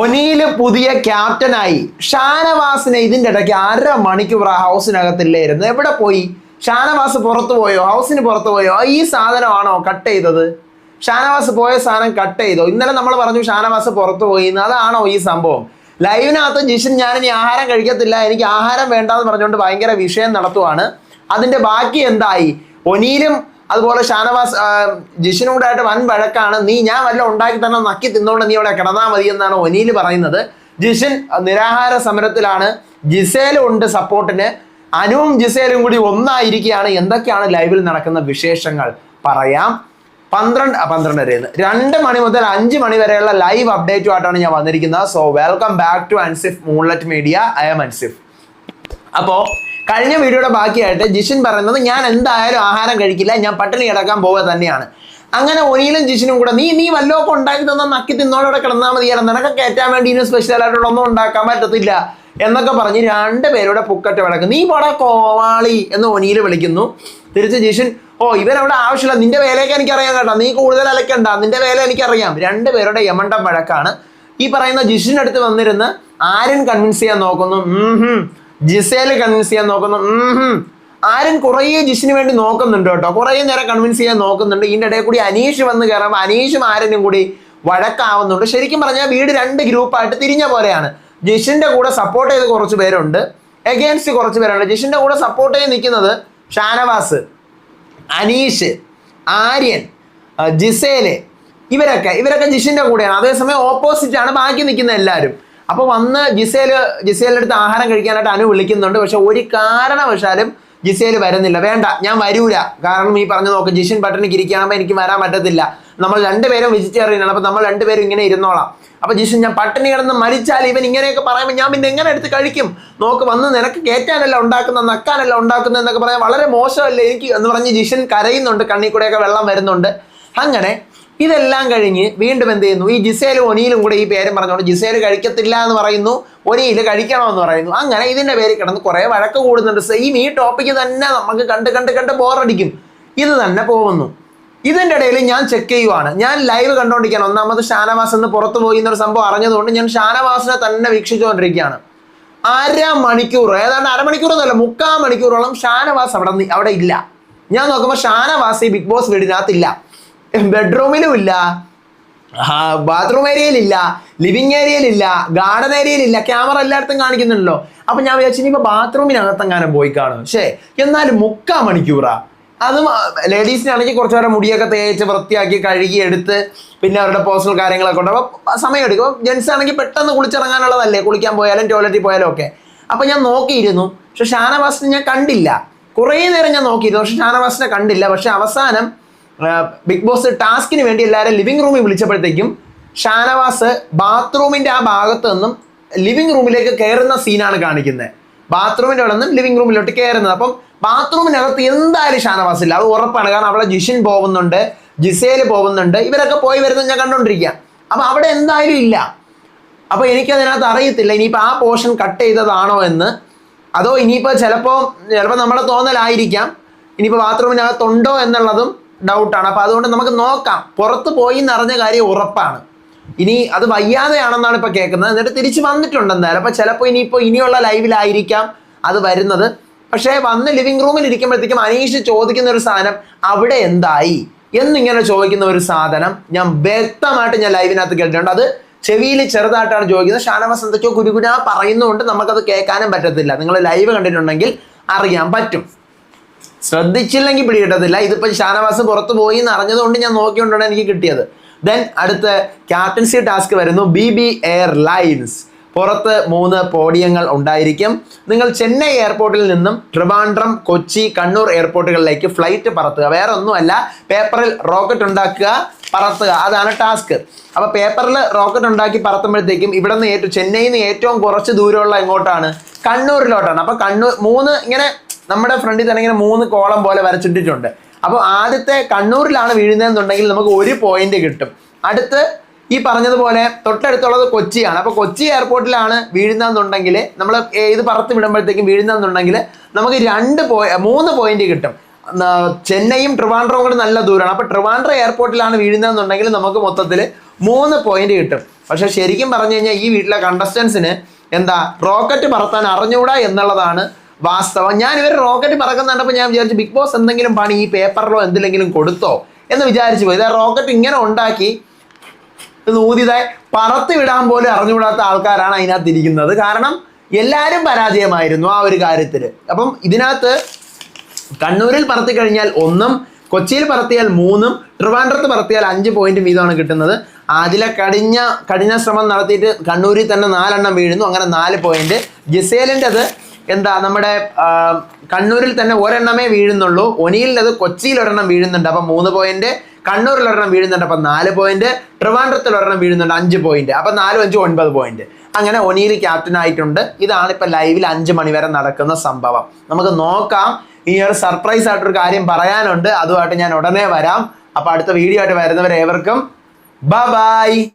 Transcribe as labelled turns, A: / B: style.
A: ഒനിയിൽ പുതിയ ക്യാപ്റ്റനായി. ഷാനവാസിനെ ഇതിന്റെ ഇടയ്ക്ക് അര മണിക്കൂർ ആ ഹൗസിനകത്തില്ലായിരുന്നു. എവിടെ പോയി? ഷാനവാസ് പുറത്തു പോയോ? ഹൗസിന് പുറത്തു പോയോ? ഈ സാധനമാണോ കട്ട് ചെയ്തത്? ഷാനവാസ് പോയ സാധനം കട്ട് ചെയ്തോ? ഇന്നലെ നമ്മൾ പറഞ്ഞു ഷാനവാസ് പുറത്തു പോയി അതാണോ ഈ സംഭവം? ലൈവിനകത്ത് ജിഷൻ ഞാൻ ഇനി ആഹാരം കഴിക്കത്തില്ല. എനിക്ക് ആഹാരം വേണ്ടെന്ന് പറഞ്ഞുകൊണ്ട് ഭയങ്കര വിഷയം നടത്തുവാണ്. അതിന്റെ ബാക്കി എന്തായി? ഒനിയിലും അതുപോലെ ഷാനവാസ് ആ, ജിഷിനും കൂടെ ആയിട്ട് വൻ വഴക്കാണ്. നീ ഞാൻ വല്ല ഉണ്ടാക്കി തന്നെ നക്കി തിന്നോണ്ട് നീ ഇവിടെ കിടന്നാൽ മതി എന്നാണ് ഒനിയിൽ പറയുന്നത്. ജിഷിൻ നിരാഹാര സമരത്തിലാണ്. ജിസേലും ഉണ്ട് സപ്പോർട്ടിന്. അനുവും ജിസേലും കൂടി ഒന്നായിരിക്കുകയാണ്. എന്തൊക്കെയാണ് ലൈവിൽ നടക്കുന്ന വിശേഷങ്ങൾ? പറയാം. പന്ത്രണ്ട് പന്ത്രണ്ട് വരെയെന്ന് രണ്ട് മണി മുതൽ അഞ്ച് മണി വരെയുള്ള ലൈവ് അപ്ഡേറ്റുമായിട്ടാണ് ഞാൻ വന്നിരിക്കുന്നത്. So welcome back to Ansif moonlet media I M Ansif അപ്പോ കഴിഞ്ഞ വീഡിയോയുടെ ബാക്കിയായിട്ട് ജിഷിൻ പറയുന്നത് ഞാൻ എന്തായാലും ആഹാരം കഴിക്കില്ല ഞാൻ പട്ടിണി കിടക്കാൻ പോവുക തന്നെയാണ്. അങ്ങനെ ഒനിയിലും ജിഷിനും കൂടെ നീ നീ വല്ലതൊക്കെ ഉണ്ടാക്കി തന്നാൽ നക്കി തിന്നോടെ കിടന്നാൽ മതിയായിരുന്നു നിനക്ക് കയറ്റാൻ വേണ്ടി ഇനി സ്പെഷ്യൽ ആയിട്ടുള്ള ഒന്നും ഉണ്ടാക്കാൻ പറ്റത്തില്ല. എന്നൊക്കെ പറഞ്ഞ് രണ്ട് പേരുടെ പുക്കറ്റ് വിളക്ക്. നീ പോടാ കോവാളി എന്ന് ഒനിയിൽ വിളിക്കുന്നു. തിരിച്ച് ജിഷിൻ ഓ ഇവൻ അവിടെ ആവശ്യമില്ല നിന്റെ വേലയൊക്കെ എനിക്കറിയാം കേട്ടോ നീ കൂടുതൽ അലക്കണ്ട നിന്റെ വേല എനിക്കറിയാം. രണ്ട് പേരുടെ യമണ്ടം വഴക്കാണ് ഈ പറയുന്ന ജിഷിനടുത്ത് വന്നിരുന്ന് ആരും കൺവിൻസ് ചെയ്യാൻ നോക്കുന്നു. ജിസേൽ കൺവിൻസ് ചെയ്യാൻ നോക്കുന്നു. ആരും കുറേ ജിഷിന് വേണ്ടി നോക്കുന്നുണ്ട് കേട്ടോ. കുറേ നേരം കൺവിൻസ് ചെയ്യാൻ നോക്കുന്നുണ്ട്. ഇതിന്റെ ഇടയിൽ കൂടി അനീഷ് വന്ന് കയറുമ്പോൾ അനീഷും ആര്യനും കൂടി വഴക്കാവുന്നുണ്ട്. ശരിക്കും പറഞ്ഞാൽ വീട് രണ്ട് ഗ്രൂപ്പായിട്ട് തിരിഞ്ഞ പോലെയാണ്. ജിഷിന്റെ കൂടെ സപ്പോർട്ട് ചെയ്ത് കുറച്ച് പേരുണ്ട്. എഗെയിൻസ്റ്റ് കുറച്ച് പേരുണ്ട്. ജിഷിന്റെ കൂടെ സപ്പോർട്ട് ചെയ്ത് നിൽക്കുന്നത് ഷാനവാസ് അനീഷ് ആര്യൻ ജിസേൽ. ഇവരൊക്കെ ഇവരൊക്കെ ജിഷിന്റെ കൂടെയാണ്. അതേസമയം ഓപ്പോസിറ്റ് ആണ്. ബാക്കി നിൽക്കുന്ന എല്ലാവരും. അപ്പൊ വന്ന് ജിസേൽ ജിസേലിന്റെ അടുത്ത് ആഹാരം കഴിക്കാനായിട്ട് അനു വിളിക്കുന്നുണ്ട്. പക്ഷെ ഒരു കാരണവശാലും ജിസേൽ വരുന്നില്ല. വേണ്ട ഞാൻ വരൂല. കാരണം ഈ പറഞ്ഞു നോക്ക് ജിഷൻ പട്ടണിക്ക് ഇരിക്കുകയാകുമ്പോൾ എനിക്ക് വരാൻ പറ്റത്തില്ല. നമ്മൾ രണ്ടുപേരും വെജിറ്റേറിയനാണ് അപ്പോൾ അപ്പൊ നമ്മൾ രണ്ടുപേരും ഇങ്ങനെ ഇരുന്നോളാം. അപ്പൊ ജിഷൻ ഞാൻ പട്ടിണി കിടന്ന് മരിച്ചാൽ ഇവൻ ഇങ്ങനെയൊക്കെ പറയുമ്പോൾ ഞാൻ പിന്നെ എങ്ങനെ എടുത്ത് കഴിക്കും? നോക്ക് വന്ന് നിനക്ക് കയറ്റാനല്ല ഉണ്ടാക്കുന്ന നക്കാനല്ല ഉണ്ടാക്കുന്ന എന്നൊക്കെ പറയാൻ വളരെ മോശമല്ലേ എനിക്ക് എന്ന് പറഞ്ഞ് ജിഷൻ കരയുന്നുണ്ട്. കണ്ണിൽ കൂടെയൊക്കെ വെള്ളം വരുന്നുണ്ട്. അങ്ങനെ ഇതെല്ലാം കഴിഞ്ഞ് വീണ്ടും എന്ത് ചെയ്യുന്നു? ഈ ജിസേലും ഒനിയിലും കൂടെ ഈ പേരും പറഞ്ഞുകൊണ്ട് ജിസേൽ കഴിക്കത്തില്ല എന്ന് പറയുന്നു ഒനിയിൽ കഴിക്കണമെന്ന് പറയുന്നു. അങ്ങനെ ഇതിന്റെ പേര് കിടന്ന് കുറേ വഴക്ക് കൂടുന്നുണ്ട്. സെയിം ഈ ടോപ്പിക്ക് തന്നെ നമുക്ക് കണ്ട് കണ്ട് കണ്ട് ബോറടിക്കും ഇത് തന്നെ പോകുന്നു. ഇതിന്റെ ഇടയിൽ ഞാൻ ചെക്ക് ചെയ്യുവാണ്. ഞാൻ ലൈവ് കണ്ടുകൊണ്ടിരിക്കുകയാണ് ഒന്നാമത് ഷാനവാസ് എന്ന് പുറത്തു പോയി എന്നൊരു സംഭവം അറിഞ്ഞതുകൊണ്ട് ഞാൻ ഷാനവാസിനെ തന്നെ വീക്ഷിച്ചുകൊണ്ടിരിക്കുകയാണ്. അര മണിക്കൂർ ഏതാണ്ട് അരമണിക്കൂർ എന്നല്ല മുക്കാൽ മണിക്കൂറോളം ഷാനവാസ് അവിടെ അവിടെ ഇല്ല. ഞാൻ നോക്കുമ്പോൾ ഷാനവാസ് ഈ ബിഗ് ബോസ് വീടിനകത്തില്ല ബെഡ്റൂമിലും ഇല്ല. ബാത്റൂം ഏരിയയിലില്ല ലിവിങ് ഏരിയയിലില്ല ഗാർഡൻ ഏരിയയിലില്ല ക്യാമറ എല്ലായിടത്തും കാണിക്കുന്നുണ്ടല്ലോ. അപ്പൊ ഞാൻ വിചാരിച്ചു ഇനിയിപ്പോ ബാത്റൂമിനകത്തെങ്ങാനും പോയി കാണും. പക്ഷേ എന്നാലും മുക്കാ മണിക്കൂറാ. അതും ലേഡീസിനാണെങ്കിൽ കുറച്ചു നേരം മുടിയൊക്കെ തേച്ച് വൃത്തിയാക്കി കഴുകി എടുത്ത് പിന്നെ അവരുടെ പേഴ്സണൽ കാര്യങ്ങളൊക്കെ ഉണ്ട് അപ്പോൾ സമയം എടുക്കും ജെൻസ് ആണെങ്കിൽ പെട്ടെന്ന് കുളിച്ചിറങ്ങാനുള്ളതല്ലേ. കുളിക്കാൻ പോയാലും ടോയ്ലറ്റിൽ പോയാലും ഒക്കെ. അപ്പൊ ഞാൻ നോക്കിയിരുന്നു. പക്ഷെ ഷാനവാസിനെ ഞാൻ കണ്ടില്ല. കുറേ നേരം ഞാൻ നോക്കിയിരുന്നു. പക്ഷെ ഷാനവാസിനെ കണ്ടില്ല. പക്ഷെ അവസാനം ബിഗ് ബോസ് ടാസ്കിന് വേണ്ടി എല്ലാവരും ലിവിംഗ് റൂമിൽ വിളിച്ചപ്പോഴത്തേക്കും ഷാനവാസ് ബാത്റൂമിന്റെ ആ ഭാഗത്തു നിന്നും ലിവിംഗ് റൂമിലേക്ക് കയറുന്ന സീനാണ് കാണിക്കുന്നത്. ബാത്റൂമിന്റെ അവിടെ നിന്നും ലിവിംഗ് റൂമിലോട്ട് കയറുന്നത്. അപ്പം ബാത്റൂമിനകത്ത് എന്തായാലും ഷാനവാസ് ഇല്ല. അത് ഉറപ്പാണ്. കാരണം അവിടെ ജിഷിൻ പോകുന്നുണ്ട് ജിസേൽ പോകുന്നുണ്ട്. ഇവരൊക്കെ പോയി വരുന്നത് ഞാൻ കണ്ടുകൊണ്ടിരിക്കുക അപ്പം അവിടെ എന്തായാലും ഇല്ല. അപ്പം എനിക്കതിനകത്ത് അറിയത്തില്ല ഇനിയിപ്പോൾ ആ പോർഷൻ കട്ട് ചെയ്തതാണോ എന്ന്. അതോ ഇനിയിപ്പോൾ ചിലപ്പോൾ ചിലപ്പോൾ നമ്മുടെ തോന്നലായിരിക്കാം. ഇനിയിപ്പോൾ ബാത്റൂമിനകത്തുണ്ടോ എന്നുള്ളതും ഡൗട്ടാണ് അപ്പോൾ അതുകൊണ്ട് നമുക്ക് നോക്കാം. പുറത്ത് പോയി എന്നറിഞ്ഞ കാര്യം ഉറപ്പാണ്. ഇനി അത് വയ്യാതെയാണെന്നാണ് ഇപ്പോൾ കേൾക്കുന്നത്. എന്നിട്ട് തിരിച്ച് വന്നിട്ടുണ്ട് എന്തായാലും. അപ്പോൾ ചിലപ്പോൾ ഇനിയിപ്പോൾ ഇനിയുള്ള ലൈവിലായിരിക്കാം അത് വരുന്നത്. പക്ഷേ വന്ന് ലിവിങ് റൂമിൽ ഇരിക്കുമ്പോഴത്തേക്കും അനീഷ് ചോദിക്കുന്ന ഒരു സാധനം അവിടെ എന്തായി? എന്നിങ്ങനെ ചോദിക്കുന്ന ഒരു സാധനം ഞാൻ വ്യക്തമായിട്ട് ഞാൻ ലൈവിനകത്ത് കേട്ടിട്ടുണ്ട്. അത് ചെവിയിൽ ചെറുതായിട്ടാണ് ചോദിക്കുന്നത്. ഷാനവാസ് എന്തൊക്കെയോ ഗുരുഗുരാ പറയുന്നതുകൊണ്ട് നമുക്കത് കേൾക്കാനും പറ്റത്തില്ല. നിങ്ങൾ ലൈവ് കണ്ടിട്ടുണ്ടെങ്കിൽ അറിയാൻ പറ്റും. ശ്രദ്ധിച്ചില്ലെങ്കിൽ പിടികിട്ടത്തില്ല. ഇതിപ്പോൾ ഷാനവാസ് പുറത്തു പോയി എന്ന് അറിഞ്ഞതുകൊണ്ട് ഞാൻ നോക്കിക്കൊണ്ടാണ് എനിക്ക് കിട്ടിയത്. ദെൻ അടുത്ത ക്യാപ്റ്റൻസി ടാസ്ക് വരുന്നു. ബി ബി എയർലൈൻസ് പുറത്ത് മൂന്ന് പോഡിയങ്ങൾ ഉണ്ടായിരിക്കും. നിങ്ങൾ ചെന്നൈ എയർപോർട്ടിൽ നിന്നും ട്രിവാൻഡ്രം കൊച്ചി കണ്ണൂർ എയർപോർട്ടുകളിലേക്ക് ഫ്ലൈറ്റ് പറത്തുക. വേറെ ഒന്നുമല്ല പേപ്പറിൽ റോക്കറ്റ് ഉണ്ടാക്കുക പറത്തുക. അതാണ് ടാസ്ക് അപ്പോൾ പേപ്പറിൽ റോക്കറ്റ് ഉണ്ടാക്കി പറത്തുമ്പോഴത്തേക്കും ഇവിടെ നിന്ന് ഏറ്റവും ചെന്നൈയിൽ നിന്ന് ഏറ്റവും കുറച്ച് ദൂരമുള്ള എങ്ങോട്ടാണ്? കണ്ണൂരിലോട്ടാണ്. അപ്പോൾ കണ്ണൂർ മൂന്ന് ഇങ്ങനെ നമ്മുടെ ഫ്രണ്ടിൽ തന്നെ ഇങ്ങനെ മൂന്ന് കോളം പോലെ വരച്ചിട്ടിട്ടുണ്ട്. അപ്പോൾ ആദ്യത്തെ കണ്ണൂരിലാണ് വീഴുന്നതെന്നുണ്ടെങ്കിൽ നമുക്ക് ഒരു പോയിന്റ് കിട്ടും. അടുത്ത് ഈ പറഞ്ഞതുപോലെ തൊട്ടടുത്തുള്ളത് കൊച്ചിയാണ്. അപ്പോൾ കൊച്ചി എയർപോർട്ടിലാണ് വീഴുന്നതെന്നുണ്ടെങ്കിൽ നമ്മൾ ഇത് പറത്ത് വിടുമ്പോഴത്തേക്കും വീഴുന്നതെന്നുണ്ടെങ്കിൽ നമുക്ക് രണ്ട് പോയി മൂന്ന് പോയിന്റ് കിട്ടും. ചെന്നൈയും ട്രിവാൻഡ്രവും കൂടെ നല്ല ദൂരമാണ് അപ്പോൾ ട്രിവാൻഡ്ര എയർപോർട്ടിലാണ് വീഴുന്നതെന്നുണ്ടെങ്കിൽ നമുക്ക് മൊത്തത്തിൽ മൂന്ന് പോയിന്റ് കിട്ടും. പക്ഷേ ശരിക്കും പറഞ്ഞു കഴിഞ്ഞാൽ ഈ വീട്ടിലെ കണ്ടസ്റ്റൻസിന് എന്താ റോക്കറ്റ് പറത്താൻ അറിഞ്ഞുകൂടാ എന്നുള്ളതാണ് വാസ്തവം. ഞാൻ ഇവർ റോക്കറ്റ് പറക്കുന്ന കണ്ടപ്പോൾ ഞാൻ വിചാരിച്ചു ബിഗ് ബോസ് എന്തെങ്കിലും പണി ഈ പേപ്പറിലോ എന്തിലെങ്കിലും കൊടുത്തോ? എന്ന് വിചാരിച്ചു പോയി. റോക്കറ്റ് ഇങ്ങനെ ഉണ്ടാക്കി ഊതിതായി പറത്തി വിടാൻ പോലും അറിഞ്ഞുകൂടാത്ത ആൾക്കാരാണ് അതിനകത്ത് ഇരിക്കുന്നത് കാരണം എല്ലാവരും പരാജയമായിരുന്നു ആ ഒരു കാര്യത്തിൽ അപ്പം ഇതിനകത്ത് കണ്ണൂരിൽ പറത്തി കഴിഞ്ഞാൽ ഒന്നും കൊച്ചിയിൽ പറത്തിയാൽ മൂന്നും ട്രിവാൻഡ്രത്ത് പറത്തിയാൽ അഞ്ച് പോയിന്റ് വീതമാണ് കിട്ടുന്നത്. അതിലെ കഠിന കഠിന ശ്രമം നടത്തിയിട്ട് കണ്ണൂരിൽ തന്നെ നാലെണ്ണം വീഴുന്നു. അങ്ങനെ നാല് പോയിന്റ് ജിസേലിന്റെ അത് എന്താ നമ്മുടെ കണ്ണൂരിൽ തന്നെ ഒരെണ്ണമേ വീഴുന്നുള്ളൂ. ഒനിയിൽ അത് കൊച്ചിയിൽ ഒരെണ്ണം വീഴുന്നുണ്ട്. അപ്പം മൂന്ന് പോയിന്റ് കണ്ണൂരിൽ ഒരെണ്ണം വീഴുന്നുണ്ട്. അപ്പം നാല് പോയിന്റ് ട്രിവാൻഡ്രത്തിൽ ഒരെണ്ണം വീഴുന്നുണ്ട്. അഞ്ച് പോയിന്റ്. അപ്പം നാലും അഞ്ചും ഒൻപത് പോയിന്റ്. അങ്ങനെ ഒനിയിൽ ക്യാപ്റ്റൻ ആയിട്ടുണ്ട്. ഇതാണ് ഇപ്പം ലൈവിൽ അഞ്ച് മണി വരെ നടക്കുന്ന സംഭവം. നമുക്ക് നോക്കാം. ഈ ഒരു സർപ്രൈസ് ആയിട്ടൊരു കാര്യം പറയാനുണ്ട്. അതുമായിട്ട് ഞാൻ ഉടനെ വരാം. അപ്പം അടുത്ത വീഡിയോ ആയിട്ട് വരുന്നവരെ ഏവർക്കും ബൈ